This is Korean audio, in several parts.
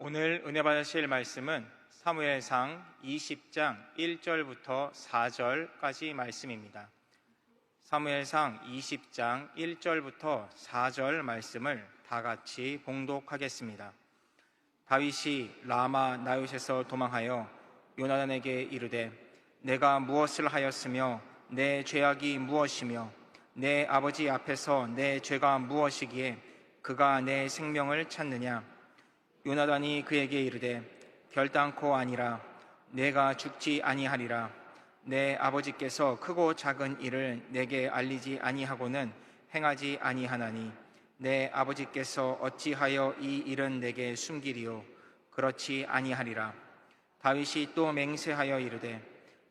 오늘 은혜 받으실 말씀은 사무엘상 20장 1절부터 4절까지 말씀입니다. 사무엘상 20장 1절부터 4절 말씀을 다 같이 봉독하겠습니다. 다윗이 라마 나요에서 도망하여 요나단에게 이르되 내가 무엇을 하였으며 내 죄악이 무엇이며 내 아버지 앞에서 내 죄가 무엇이기에 그가 내 생명을 찾느냐 요나단이 그에게 이르되 결단코 아니라 내가 죽지 아니하리라. 내 아버지께서 크고 작은 일을 내게 알리지 아니하고는 행하지 아니하나니 내 아버지께서 어찌하여 이 일은 내게 숨기리요? 그렇지 아니하리라. 다윗이 또 맹세하여 이르되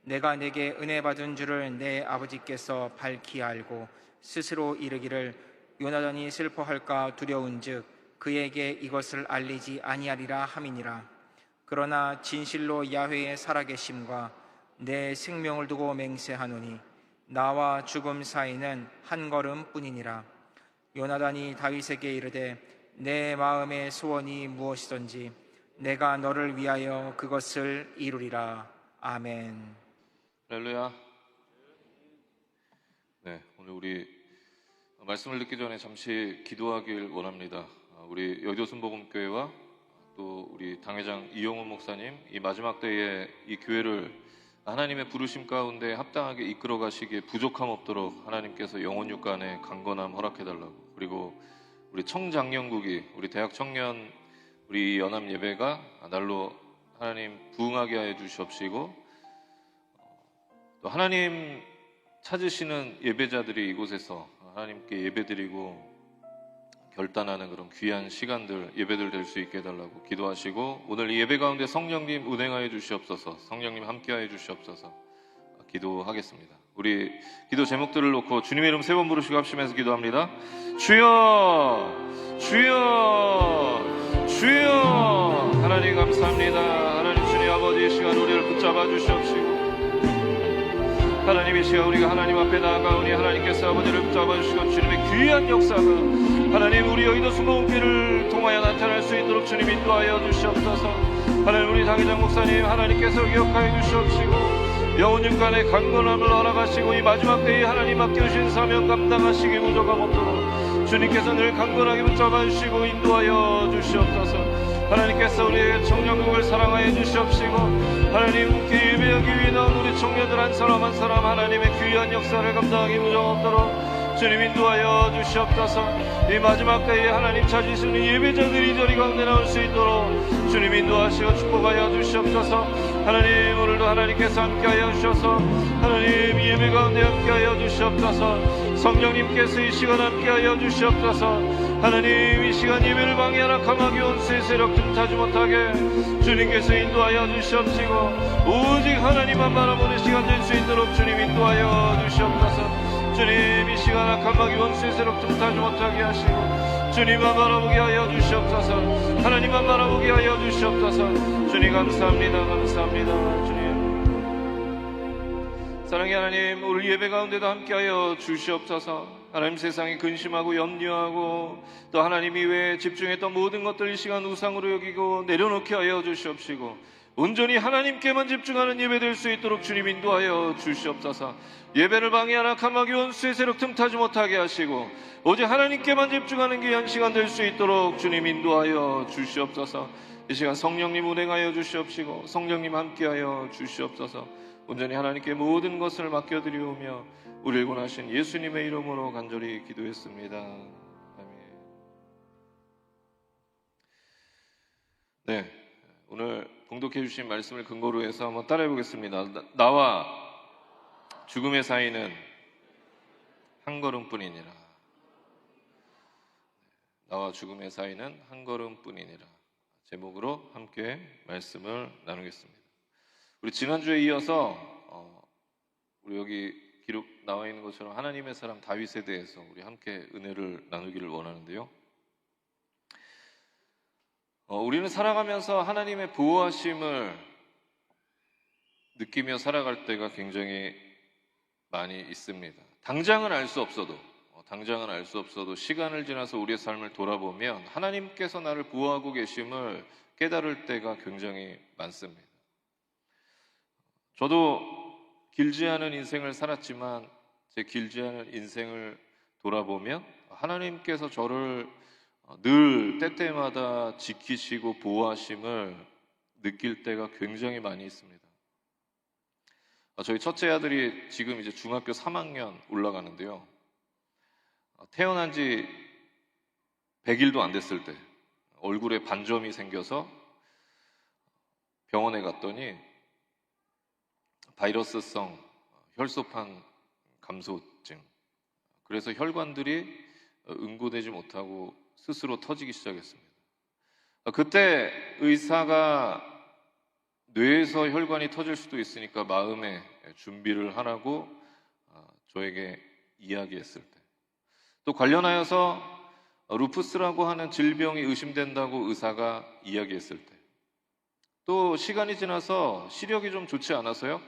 내가 내게 은혜 받은 줄을 내 아버지께서 밝히 알고 스스로 이르기를 요나단이 슬퍼할까 두려운즉 그에게 이것을 알리지 아니하리라 함이니라 그러나 진실로 야훼의 살아계심과 내 생명을 두고 맹세하노니 나와 죽음 사이는 한 걸음뿐이니라 요나단이 다윗에게 이르되 내 마음의 소원이 무엇이든지 내가 너를 위하여 그것을 이루리라 아멘. 할렐루야. 네, 오늘 우리 말씀을 듣기 전에 잠시 기도하길 원합니다. 아, 우리 여교순복음교회와 또 우리 당회장 이용훈 목사님 이 마지막 때에 이 교회를 하나님의 부르심 가운데 합당하게 이끌어 가시기에 부족함 없도록 하나님께서 영혼 육간에 강건함 허락해 달라고. 그리고 우리 청장년국이 우리 대학 청년 우리 연합 예배가 날로 하나님 부응하게 하여 주시옵시고 또 하나님 찾으시는 예배자들이 이곳에서 하나님께 예배드리고 결단하는 그런 귀한 시간들 예배들 될 수 있게 해달라고 기도하시고 오늘 이 예배 가운데 성령님 운행하여 주시옵소서 성령님 함께하여 주시옵소서 기도하겠습니다. 우리 기도 제목들을 놓고 주님의 이름 세 번 부르시고 합심해서 기도합니다. 주여 주여 주여. 하나님 감사합니다. 하나님 주님 아버지 이 시간 우리를 붙잡아 주시옵시고 하나님 이 시간 우리가 하나님 앞에 나아가오니 하나님께서 아버지를 붙잡아 주시고 주님의 귀한 역사가 하나님 우리 여의도 수목교를 통하여 나타날 수 있도록 주님 인도하여 주시옵소서. 하나님 우리 당회장 목사님 하나님께서 기억하여 주시옵시고 영혼 육간의 강건함을 허락하시고 이 마지막 때에 하나님 맡겨주신 사명 감당하시기 부족함 없도록 주님께서 늘 강건하게 붙잡아 주시고 인도하여 주시옵소서 하나님께서 우리의 청년국을 사랑하여 주시옵시고 하나님 함께 예배하기 위해 나온 우리 청년들 한 사람 한 사람 하나님의 귀한 역사를 감당하기 무정 없도록 주님 인도하여 주시옵소서 이 마지막 때에 하나님 찾으시는 예배자들이 저리 가운데 나올 수 있도록 주님 인도하시고 축복하여 주시옵소서. 하나님 오늘도 하나님께서 함께하여 주셔서 하나님 예배 가운데 함께하여 주시옵소서. 성령님께서 이 시간 함께하여 주시옵소서. 하나님 이 시간 예배를 방해하라 강하게 온새 세력 틈타지 못하게 주님께서 인도하여 주시옵시고 오직 하나님만 바라보는 시간 될 수 있도록 주님 인도하여 주시옵소서 주님 이 시간 악한 마귀 원수의 세력 틈타지 못하게 하시고 주님만 바라보게 하여 주시옵소서. 하나님만 바라보게 하여 주시옵소서. 주님 감사합니다. 감사합니다. 주님. 사랑의 하나님 오늘 예배 가운데도 함께하여 주시옵소서. 하나님 세상에 근심하고 염려하고 또 하나님 이외에 집중했던 모든 것들 이 시간 우상으로 여기고 내려놓게 하여 주시옵시고 온전히 하나님께만 집중하는 예배 될 수 있도록 주님 인도하여 주시옵소서 예배를 방해하나 카마귀 원수의 세력 틈타지 못하게 하시고 오직 하나님께만 집중하는 귀한 시간 될 수 있도록 주님 인도하여 주시옵소서 이 시간 성령님 운행하여 주시옵시고 성령님 함께하여 주시옵소서 온전히 하나님께 모든 것을 맡겨드리오며 우리를 권하신 예수님의 이름으로 간절히 기도했습니다. 아멘. 네, 오늘 봉독해 주신 말씀을 근거로 해서 한번 따라해 보겠습니다. 나와 죽음의 사이는 한 걸음뿐이니라. 나와 죽음의 사이는 한 걸음뿐이니라. 제목으로 함께 말씀을 나누겠습니다. 우리 지난주에 이어서 어, 우리 여기 기록 나와 있는 것처럼 하나님의 사람 다윗에 대해서 우리 함께 은혜를 나누기를 원하는데요. 어, 우리는 살아가면서 하나님의 보호하심을 느끼며 살아갈 때가 굉장히 많이 있습니다. 당장은 알 수 없어도, 어, 당장은 알 수 없어도 시간을 지나서 우리의 삶을 돌아보면 하나님께서 나를 보호하고 계심을 깨달을 때가 굉장히 많습니다. 저도 길지 않은 인생을 살았지만 제 길지 않은 인생을 돌아보면 하나님께서 저를 늘 때때마다 지키시고 보호하심을 느낄 때가 굉장히 많이 있습니다. 아, 저희 첫째 아들이 지금 이제 중학교 3학년 올라가는데요. 아, 태어난 지 100일도 안 됐을 때 얼굴에 반점이 생겨서 병원에 갔더니 바이러스성 혈소판 감소증. 그래서 혈관들이 응고되지 못하고 스스로 터지기 시작했습니다. 아, 그때 의사가 뇌에서 혈관이 터질 수도 있으니까 마음에 준비를 하라고 아, 저에게 이야기했을 때. 또 관련하여서 루푸스라고 하는 질병이 의심된다고 의사가 이야기했을 때. 또 시간이 지나서 시력이 좀 좋지 않아서요.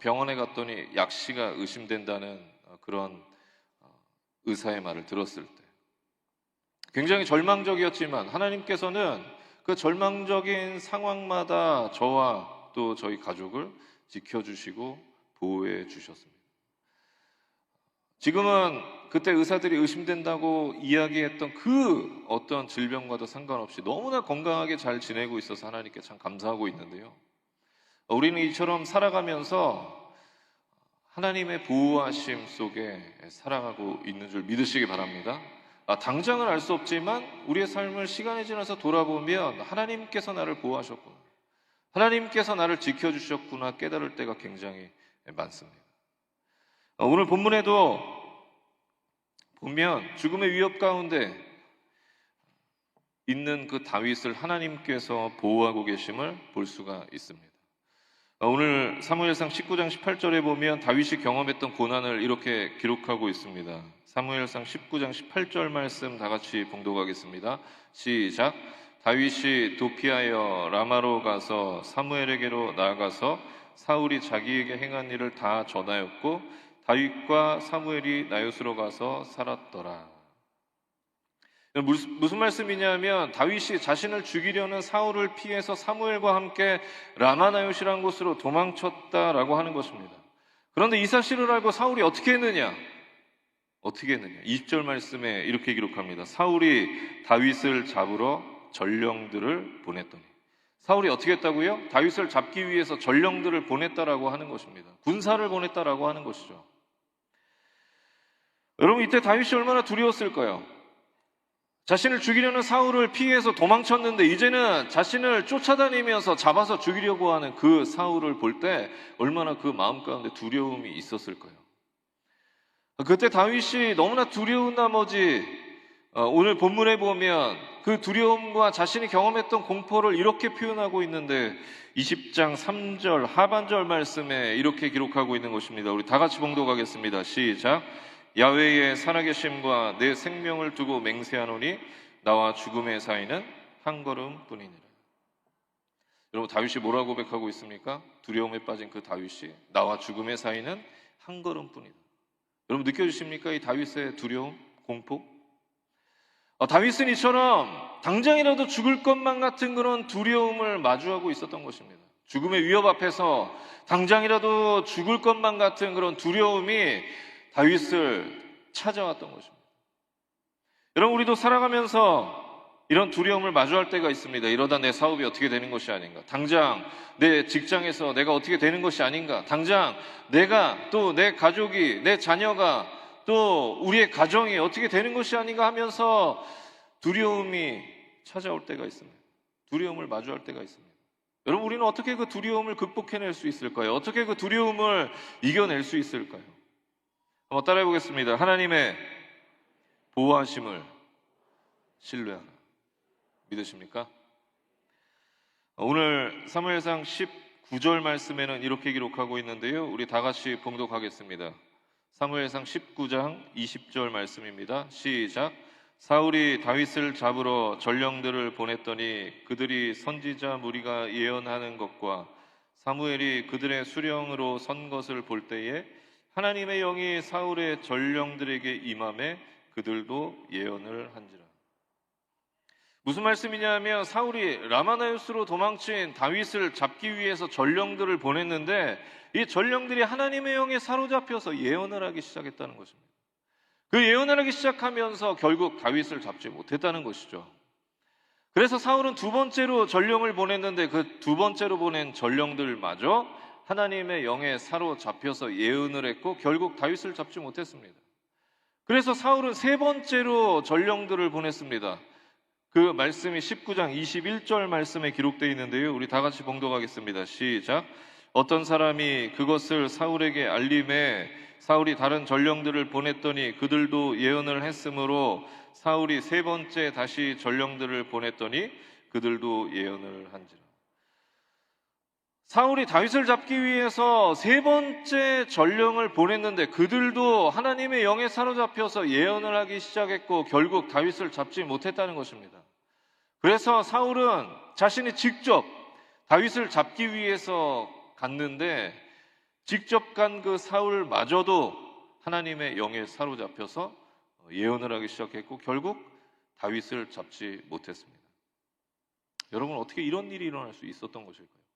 병원에 갔더니 약시가 의심된다는 그런 의사의 말을 들었을 때. 굉장히 절망적이었지만 하나님께서는 그 절망적인 상황마다 저와 또 저희 가족을 지켜주시고 보호해 주셨습니다. 지금은 그때 의사들이 의심된다고 이야기했던 그 어떤 질병과도 상관없이 너무나 건강하게 잘 지내고 있어서 하나님께 참 감사하고 있는데요. 우리는 이처럼 살아가면서 하나님의 보호하심 속에 살아가고 있는 줄 믿으시기 바랍니다. 아, 당장은 알 수 없지만 우리의 삶을 시간이 지나서 돌아보면 하나님께서 나를 보호하셨구나. 하나님께서 나를 지켜주셨구나 깨달을 때가 굉장히 많습니다. 어, 오늘 본문에도 보면 죽음의 위협 가운데 있는 그 다윗을 하나님께서 보호하고 계심을 볼 수가 있습니다. 어, 오늘 사무엘상 19장 18절에 보면 다윗이 경험했던 고난을 이렇게 기록하고 있습니다. 사무엘상 19장 18절 말씀 다 같이 봉독하겠습니다. 시작. 다윗이 도피하여 라마로 가서 사무엘에게로 나아가서 사울이 자기에게 행한 일을 다 전하였고 다윗과 사무엘이 나요스로 가서 살았더라. 무슨 말씀이냐면 다윗이 자신을 죽이려는 사울을 피해서 사무엘과 함께 라마나요시라는 곳으로 도망쳤다라고 하는 것입니다. 그런데 이 사실을 알고 사울이 어떻게 했느냐? 어떻게 했느냐? 20절 말씀에 이렇게 기록합니다. 사울이 다윗을 잡으러 전령들을 보냈더니 사울이 어떻게 했다고요? 다윗을 잡기 위해서 전령들을 보냈다라고 하는 것입니다. 군사를 보냈다라고 하는 것이죠. 여러분 이때 다윗이 얼마나 두려웠을까요? 자신을 죽이려는 사울을 피해서 도망쳤는데 이제는 자신을 쫓아다니면서 잡아서 죽이려고 하는 그 사울을 볼 때 얼마나 그 마음 가운데 두려움이 있었을까요? 그때 다윗이 너무나 두려운 나머지 어, 오늘 본문에 보면 그 두려움과 자신이 경험했던 공포를 이렇게 표현하고 있는데 20장 3절 하반절 말씀에 이렇게 기록하고 있는 것입니다. 우리 다 같이 봉독하겠습니다. 시작. 야외의 살아계심과 내 생명을 두고 맹세하노니 나와 죽음의 사이는 한 걸음뿐이니라. 여러분 다윗이 뭐라고 고백하고 있습니까? 두려움에 빠진 그 다윗이 나와 죽음의 사이는 한 걸음뿐이다. 여러분 느껴지십니까? 이 다윗의 두려움, 공포? 어, 다윗은 이처럼 당장이라도 죽을 것만 같은 그런 두려움을 마주하고 있었던 것입니다. 죽음의 위협 앞에서 당장이라도 죽을 것만 같은 그런 두려움이 다윗을 찾아왔던 것입니다. 여러분, 우리도 살아가면서 이런 두려움을 마주할 때가 있습니다. 이러다 내 사업이 어떻게 되는 것이 아닌가. 당장 내 직장에서 내가 어떻게 되는 것이 아닌가. 당장 내가 또 내 가족이, 내 자녀가 또 우리의 가정이 어떻게 되는 것이 아닌가 하면서 두려움이 찾아올 때가 있습니다. 두려움을 마주할 때가 있습니다. 여러분, 우리는 어떻게 그 두려움을 극복해낼 수 있을까요? 어떻게 그 두려움을 이겨낼 수 있을까요? 한번 따라해 보겠습니다. 하나님의 보호하심을 신뢰하라. 믿으십니까? 오늘 사무엘상 19절 말씀에는 이렇게 기록하고 있는데요. 우리 다 같이 봉독하겠습니다. 사무엘상 19장 20절 말씀입니다. 시작. 사울이 다윗을 잡으러 전령들을 보냈더니 그들이 선지자 무리가 예언하는 것과 사무엘이 그들의 수령으로 선 것을 볼 때에 하나님의 영이 사울의 전령들에게 임함에 그들도 예언을 한지라. 무슨 말씀이냐면 사울이 라마나요스로 도망친 다윗을 잡기 위해서 전령들을 보냈는데 이 전령들이 하나님의 영에 사로잡혀서 예언을 하기 시작했다는 것입니다. 그 예언을 하기 시작하면서 결국 다윗을 잡지 못했다는 것이죠. 그래서 사울은 두 번째로 전령을 보냈는데 그 두 번째로 보낸 전령들마저 하나님의 영에 사로잡혀서 예언을 했고 결국 다윗을 잡지 못했습니다. 그래서 사울은 세 번째로 전령들을 보냈습니다. 그 말씀이 19장 21절 말씀에 기록되어 있는데요. 우리 다 같이 봉독하겠습니다. 시작. 어떤 사람이 그것을 사울에게 알림해 사울이 다른 전령들을 보냈더니 그들도 예언을 했으므로 사울이 세 번째 다시 전령들을 보냈더니 그들도 예언을 한지라. 사울이 다윗을 잡기 위해서 세 번째 전령을 보냈는데 그들도 하나님의 영에 사로잡혀서 예언을 하기 시작했고 결국 다윗을 잡지 못했다는 것입니다. 그래서 사울은 자신이 직접 다윗을 잡기 위해서 갔는데 직접 간 그 사울마저도 하나님의 영에 사로잡혀서 예언을 하기 시작했고 결국 다윗을 잡지 못했습니다. 여러분 어떻게 이런 일이 일어날 수 있었던 것일까요?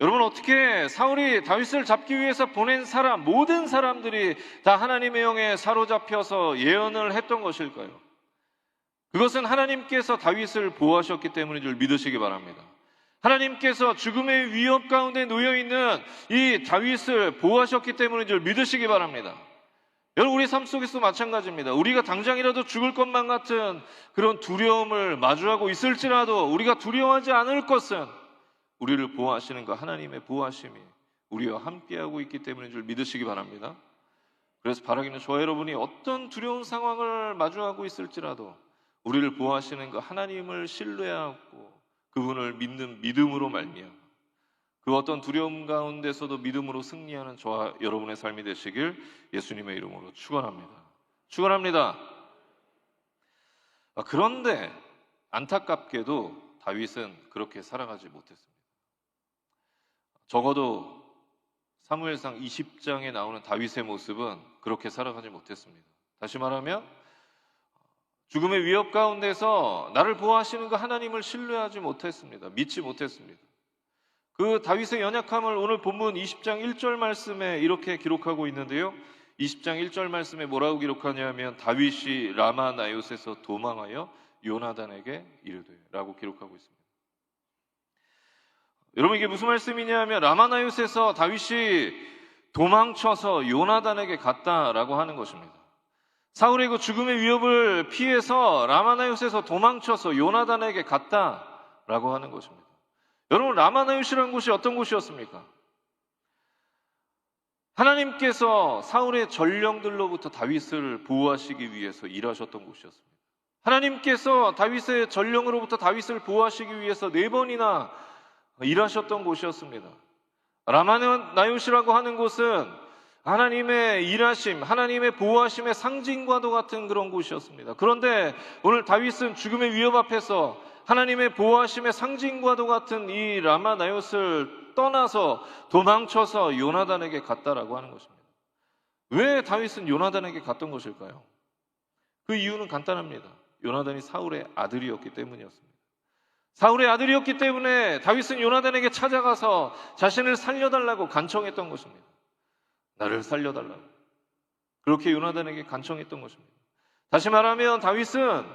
여러분 어떻게 사울이 다윗을 잡기 위해서 보낸 사람 모든 사람들이 다 하나님의 영에 사로잡혀서 예언을 했던 것일까요? 그것은 하나님께서 다윗을 보호하셨기 때문인 줄 믿으시기 바랍니다. 하나님께서 죽음의 위협 가운데 놓여 있는 이 다윗을 보호하셨기 때문인 줄 믿으시기 바랍니다. 여러분 우리 삶 속에서 마찬가지입니다. 우리가 당장이라도 죽을 것만 같은 그런 두려움을 마주하고 있을지라도 우리가 두려워하지 않을 것은 우리를 보호하시는 그 하나님의 보호하심이 우리와 함께하고 있기 때문인 줄 믿으시기 바랍니다. 그래서 바라기는 저와 여러분이 어떤 두려운 상황을 마주하고 있을지라도 우리를 보호하시는 그 하나님을 신뢰하고 그분을 믿는 믿음으로 말미암아 그 어떤 두려움 가운데서도 믿음으로 승리하는 저와 여러분의 삶이 되시길 예수님의 이름으로 축원합니다. 축원합니다. 아, 그런데 안타깝게도 다윗은 그렇게 살아가지 못했습니다. 적어도 사무엘상 20장에 나오는 다윗의 모습은 그렇게 살아가지 못했습니다. 다시 말하면 죽음의 위협 가운데서 나를 보호하시는 그 하나님을 신뢰하지 못했습니다. 믿지 못했습니다. 그 다윗의 연약함을 오늘 본문 20장 1절 말씀에 이렇게 기록하고 있는데요. 20장 1절 말씀에 뭐라고 기록하냐면 다윗이 라마 나요스에서 도망하여 요나단에게 이르되라고 기록하고 있습니다. 여러분 이게 무슨 말씀이냐면 라마 나요스에서 다윗이 도망쳐서 요나단에게 갔다라고 하는 것입니다. 사울의 그 죽음의 위협을 피해서 라마나요스에서 도망쳐서 요나단에게 갔다라고 하는 것입니다. 여러분 라마나요스라는 곳이 어떤 곳이었습니까? 하나님께서 사울의 전령들로부터 다윗을 보호하시기 위해서 일하셨던 곳이었습니다. 하나님께서 다윗의 전령으로부터 다윗을 보호하시기 위해서 네 번이나 일하셨던 곳이었습니다. 라마나요시라고 하는 곳은 하나님의 일하심, 하나님의 보호하심의 상징과도 같은 그런 곳이었습니다. 그런데 오늘 다윗은 죽음의 위협 앞에서 하나님의 보호하심의 상징과도 같은 이 라마나요스를 떠나서 도망쳐서 요나단에게 갔다라고 하는 것입니다. 왜 다윗은 요나단에게 갔던 것일까요? 그 이유는 간단합니다. 요나단이 사울의 아들이었기 때문이었습니다. 사울의 아들이었기 때문에 다윗은 요나단에게 찾아가서 자신을 살려달라고 간청했던 것입니다. 나를 살려달라고. 그렇게 요나단에게 간청했던 것입니다. 다시 말하면 다윗은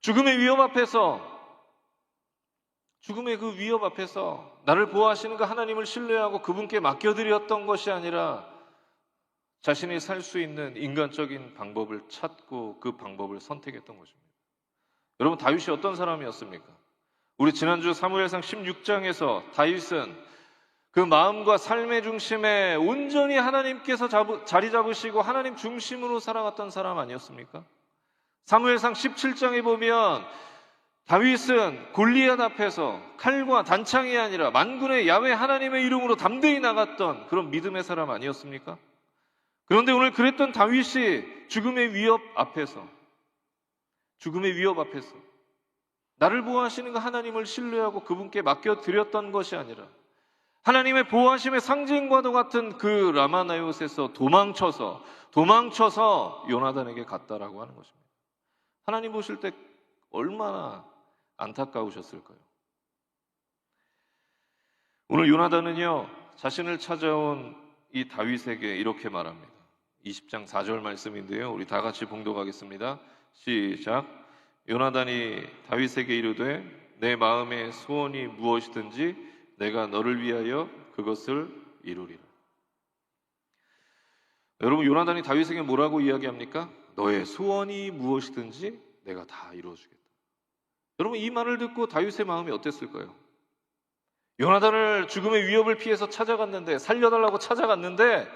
죽음의 위협 앞에서 죽음의 그 위협 앞에서 나를 보호하시는 그 하나님을 신뢰하고 그분께 맡겨드렸던 것이 아니라 자신이 살 수 있는 인간적인 방법을 찾고 그 방법을 선택했던 것입니다. 여러분 다윗이 어떤 사람이었습니까? 우리 지난주 사무엘상 16장에서 다윗은 그 마음과 삶의 중심에 온전히 하나님께서 잡으, 자리 잡으시고 하나님 중심으로 살아갔던 사람 아니었습니까? 사무엘상 17장에 보면 다윗은 골리앗 앞에서 칼과 단창이 아니라 만군의 야외 하나님의 이름으로 담대히 나갔던 그런 믿음의 사람 아니었습니까? 그런데 오늘 그랬던 다윗이 죽음의 위협 앞에서 죽음의 위협 앞에서 나를 보호하시는 그 하나님을 신뢰하고 그분께 맡겨 드렸던 것이 아니라 하나님의 보호하심의 상징과도 같은 그 라마나요스에서 도망쳐서 도망쳐서 요나단에게 갔다라고 하는 것입니다. 하나님 보실 때 얼마나 안타까우셨을까요? 오늘 요나단은요 자신을 찾아온 이 다윗에게 이렇게 말합니다. 20장 4절 말씀인데요. 우리 다 같이 봉독하겠습니다. 시작. 요나단이 다윗에게 이르되 내 마음의 소원이 무엇이든지 내가 너를 위하여 그것을 이루리라. 여러분 요나단이 다윗에게 뭐라고 이야기합니까? 너의 소원이 무엇이든지 내가 다 이루어주겠다. 여러분 이 말을 듣고 다윗의 마음이 어땠을까요? 요나단을 죽음의 위협을 피해서 찾아갔는데 살려달라고 찾아갔는데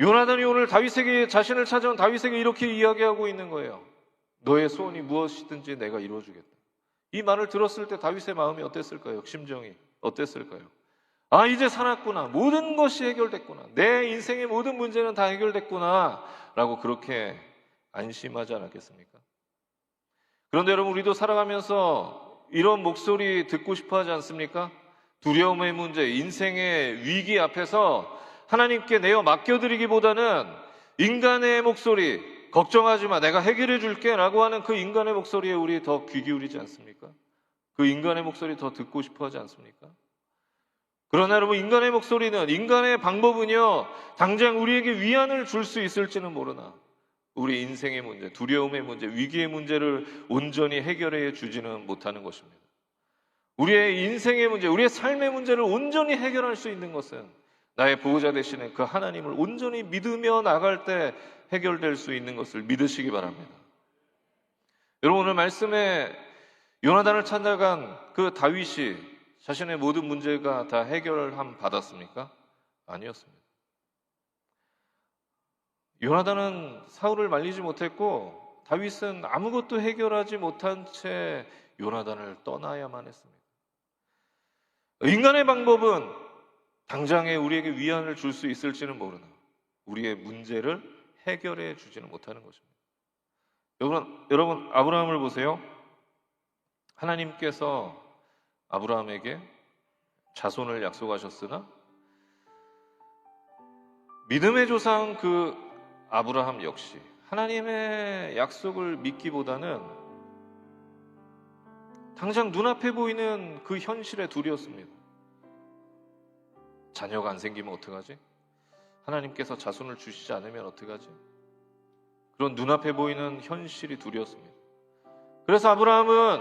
요나단이 오늘 다윗에게 자신을 찾아온 다윗에게 이렇게 이야기하고 있는 거예요. 너의 소원이 무엇이든지 내가 이루어주겠다. 이 말을 들었을 때 다윗의 마음이 어땠을까요? 심정이 어땠을까요? 아 이제 살았구나. 모든 것이 해결됐구나. 내 인생의 모든 문제는 다 해결됐구나. 라고 그렇게 안심하지 않았겠습니까? 그런데 여러분 우리도 살아가면서 이런 목소리 듣고 싶어 하지 않습니까? 두려움의 문제, 인생의 위기 앞에서 하나님께 내어 맡겨드리기보다는 인간의 목소리, 걱정하지 마, 내가 해결해 줄게 라고 하는 그 인간의 목소리에 우리 더 귀 기울이지 않습니까? 그 인간의 목소리 더 듣고 싶어 하지 않습니까? 그러나 여러분, 인간의 목소리는, 인간의 방법은요, 당장 우리에게 위안을 줄 수 있을지는 모르나, 우리 인생의 문제, 두려움의 문제, 위기의 문제를 온전히 해결해 주지는 못하는 것입니다. 우리의 인생의 문제, 우리의 삶의 문제를 온전히 해결할 수 있는 것은 나의 보호자 되시는 그 하나님을 온전히 믿으며 나갈 때 해결될 수 있는 것을 믿으시기 바랍니다. 여러분 오늘 말씀에 요나단을 찾아간 그 다윗이 자신의 모든 문제가 다 해결함 받았습니까? 아니었습니다. 요나단은 사울을 말리지 못했고 다윗은 아무것도 해결하지 못한 채 요나단을 떠나야만 했습니다. 인간의 방법은 당장에 우리에게 위안을 줄 수 있을지는 모르나 우리의 문제를 해결해 주지는 못하는 것입니다. 여러분, 여러분 아브라함을 보세요. 하나님께서 아브라함에게 자손을 약속하셨으나 믿음의 조상 그 아브라함 역시 하나님의 약속을 믿기보다는 당장 눈앞에 보이는 그 현실에 두려웠습니다. 자녀가 안 생기면 어떡하지? 하나님께서 자손을 주시지 않으면 어떡하지? 그런 눈앞에 보이는 현실이 두려웠습니다. 그래서 아브라함은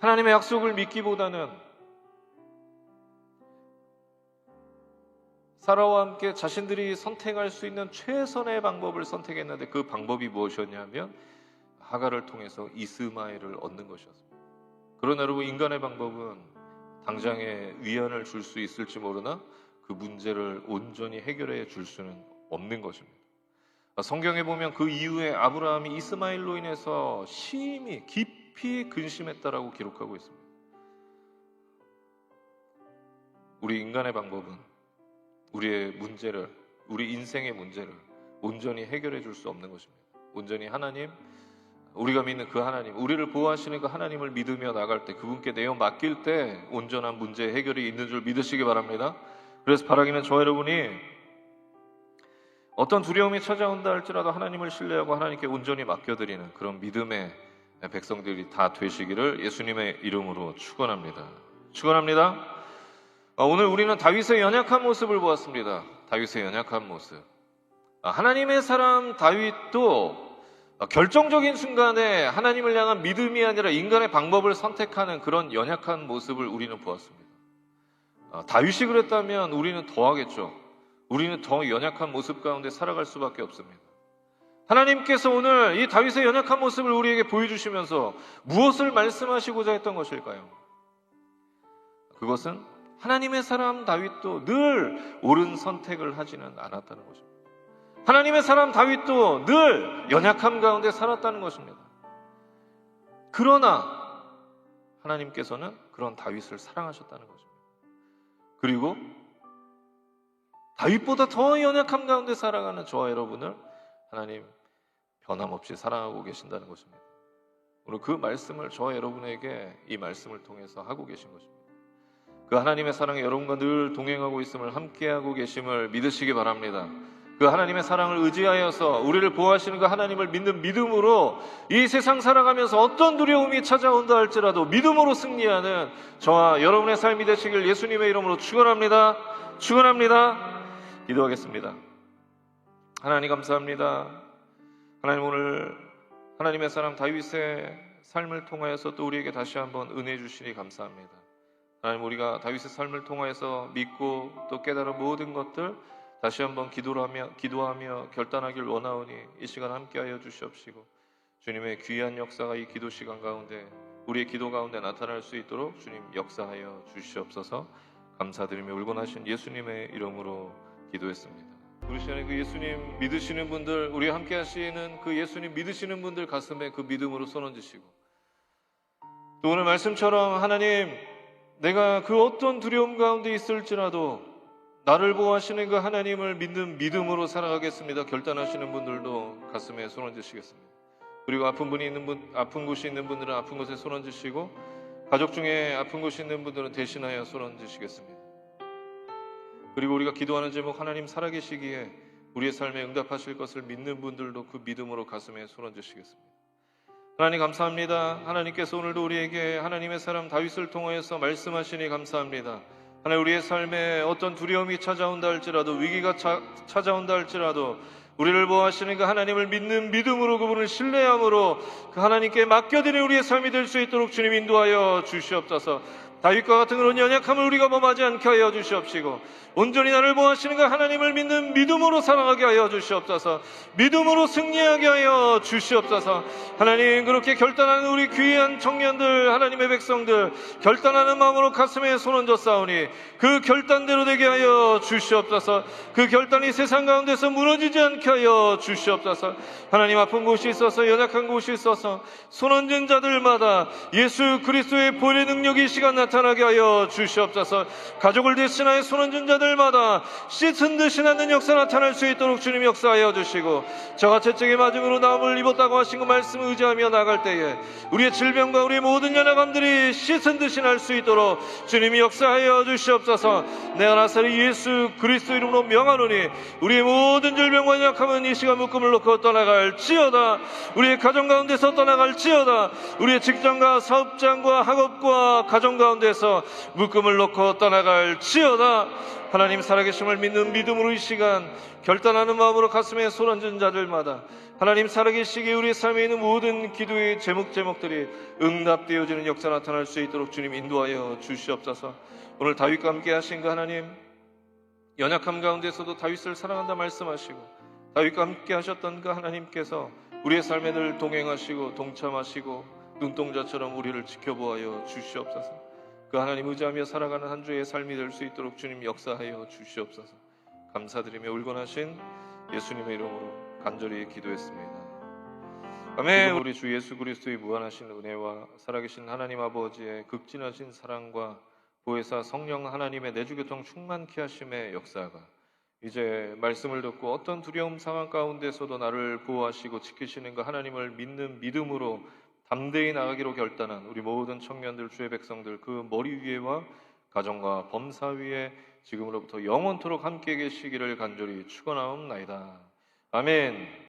하나님의 약속을 믿기보다는 사라와 함께 자신들이 선택할 수 있는 최선의 방법을 선택했는데 그 방법이 무엇이었냐면 하가를 통해서 이스마엘을 얻는 것이었습니다. 그러나 여러분 인간의 방법은 당장에 위안을 줄 수 있을지 모르나 그 문제를 온전히 해결해 줄 수는 없는 것입니다. 성경에 보면 그 이후에 아브라함이 이스마엘로 인해서 심히 깊이 근심했다라고 기록하고 있습니다. 우리 인간의 방법은 우리의 문제를, 우리 인생의 문제를 온전히 해결해 줄 수 없는 것입니다. 온전히 하나님, 우리가 믿는 그 하나님, 우리를 보호하시는 그 하나님을 믿으며 나갈 때, 그분께 내어 맡길 때 온전한 문제 해결이 있는 줄 믿으시기 바랍니다. 그래서 바라기는 저 여러분이 어떤 두려움이 찾아온다 할지라도 하나님을 신뢰하고 하나님께 온전히 맡겨드리는 그런 믿음의 백성들이 다 되시기를 예수님의 이름으로 축원합니다. 축원합니다. 어, 오늘 우리는 다윗의 연약한 모습을 보았습니다. 다윗의 연약한 모습. 아, 하나님의 사람 다윗도 결정적인 순간에 하나님을 향한 믿음이 아니라 인간의 방법을 선택하는 그런 연약한 모습을 우리는 보았습니다. 아, 다윗이 그랬다면 우리는 더 하겠죠. 우리는 더 연약한 모습 가운데 살아갈 수밖에 없습니다. 하나님께서 오늘 이 다윗의 연약한 모습을 우리에게 보여주시면서 무엇을 말씀하시고자 했던 것일까요? 그것은 하나님의 사람 다윗도 늘 옳은 선택을 하지는 않았다는 것입니다. 하나님의 사람 다윗도 늘 연약함 가운데 살았다는 것입니다. 그러나 하나님께서는 그런 다윗을 사랑하셨다는 것입니다. 그리고 다윗보다 더 연약함 가운데 살아가는 저와 여러분을 하나님 변함없이 사랑하고 계신다는 것입니다. 오늘 그 말씀을 저와 여러분에게 이 말씀을 통해서 하고 계신 것입니다. 그 하나님의 사랑이 여러분과 늘 동행하고 있음을 함께하고 계심을 믿으시기 바랍니다. 그그 하나님의 사랑을 의지하여서 우리를 보호하시는 그 하나님을 믿는 믿음으로 이 세상 살아가면서 어떤 두려움이 찾아온다 할지라도 믿음으로 승리하는 저와 여러분의 삶이 되시길 예수님의 이름으로 축원합니다. 축원합니다. 기도하겠습니다. 하나님 감사합니다. 하나님 오늘 하나님의 사람 다윗의 삶을 통하여서 또 우리에게 다시 한번 은혜 주시니 감사합니다. 하나님 우리가 다윗의 삶을 통하여서 믿고 또 깨달은 모든 것들 다시 한번 기도하며 기도하며 결단하길 원하오니 이 시간 함께하여 주시옵시고 주님의 귀한 역사가 이 기도 시간 가운데 우리의 기도 가운데 나타날 수 있도록 주님 역사하여 주시옵소서 감사드리며 울곤하신 예수님의 이름으로 기도했습니다. 우리 시간에 그 예수님 믿으시는 분들 우리 함께 하시는 그 예수님 믿으시는 분들 가슴에 그 믿음으로 손 얹으시고 또 오늘 말씀처럼 하나님 내가 그 어떤 두려움 가운데 있을지라도 나를 보호하시는 그 하나님을 믿는 믿음으로 살아가겠습니다. 결단하시는 분들도 가슴에 손 얹으시겠습니다. 그리고 아픈 분이 있는 분, 아픈 곳이 있는 분들은 아픈 곳에 손 얹으시고 가족 중에 아픈 곳이 있는 분들은 대신하여 손 얹으시겠습니다. 그리고 우리가 기도하는 제목 하나님 살아계시기에 우리의 삶에 응답하실 것을 믿는 분들도 그 믿음으로 가슴에 손 얹으시겠습니다. 하나님 감사합니다. 하나님께서 오늘도 우리에게 하나님의 사람 다윗을 통하여서 말씀하시니 감사합니다. 하나님 우리의 삶에 어떤 두려움이 찾아온다 할지라도 위기가 차- 찾아온다 할지라도 우리를 보호하시는 그 하나님을 믿는 믿음으로 그분을 신뢰함으로 그 하나님께 맡겨드리는 우리의 삶이 될 수 있도록 주님 인도하여 주시옵소서. 다윗과 같은 그런 연약함을 우리가 범하지 않게 하여 주시옵시고 온전히 나를 보호하시는 그 하나님을 믿는 믿음으로 살아가게 하여 주시옵소서 믿음으로 승리하게 하여 주시옵소서. 하나님 그렇게 결단하는 우리 귀한 청년들 하나님의 백성들 결단하는 마음으로 가슴에 손 얹어 싸우니 그 결단대로 되게 하여 주시옵소서. 그 결단이 세상 가운데서 무너지지 않게 하여 주시옵소서. 하나님 아픈 곳이 있어서 연약한 곳이 있어서 손 얹은 자들마다 예수 그리스도의 보혈의 능력이 이 시간 나타 나게 하여 주시옵소서. 가족을 대신하여 손 얹은 자들마다 씻은 듯이 나는 역사 나타날 수 있도록 주님 역사하여 주시고 저가 채찍의 맞음으로 나음을 입었다고 하신 그 말씀을 의지하며 나갈 때에 우리의 질병과 우리의 모든 연약함들이 씻은 듯이 날 수 있도록 주님이 역사하여 주시옵소서. 내가 나사리 예수 그리스도 이름으로 명하노니 우리의 모든 질병과 연약함은 이 시간 묶음을 놓고 떠나갈 지어다. 우리의 가정 가운데서 떠나갈 지어다. 우리의 직장과 사업장과 학업과 가정 가운데서 묶음을 놓고 떠나갈 지어다 하나님 살아계심을 믿는 믿음으로 이 시간 결단하는 마음으로 가슴에 손 얹은 자들마다 하나님 살아계시기에 우리의 삶에 있는 모든 기도의 제목 제목들이 응답되어지는 역사 나타날 수 있도록 주님 인도하여 주시옵소서. 오늘 다윗과 함께 하신 그 하나님 연약함 가운데서도 다윗을 사랑한다 말씀하시고 다윗과 함께 하셨던 그 하나님께서 우리의 삶에 늘 동행하시고 동참하시고 눈동자처럼 우리를 지켜보아여 주시옵소서 그 하나님 의지하며 살아가는 한 주의 삶이 될 수 있도록 주님 역사하여 주시옵소서. 감사드리며 울건하신 예수님의 이름으로 간절히 기도했습니다. 아멘. 우리 주 예수 그리스도의 무한하신 은혜와 살아계신 하나님 아버지의 극진하신 사랑과 보혜사 성령 하나님의 내주교통 충만케 하심의 역사가 이제 말씀을 듣고 어떤 두려움 상황 가운데서도 나를 보호하시고 지키시는 그 하나님을 믿는 믿음으로 담대히 나가기로 결단한 우리 모든 청년들 주의 백성들 그 머리 위에와 가정과 범사 위에 지금으로부터 영원토록 함께 계시기를 간절히 축원하옵나이다. 아멘.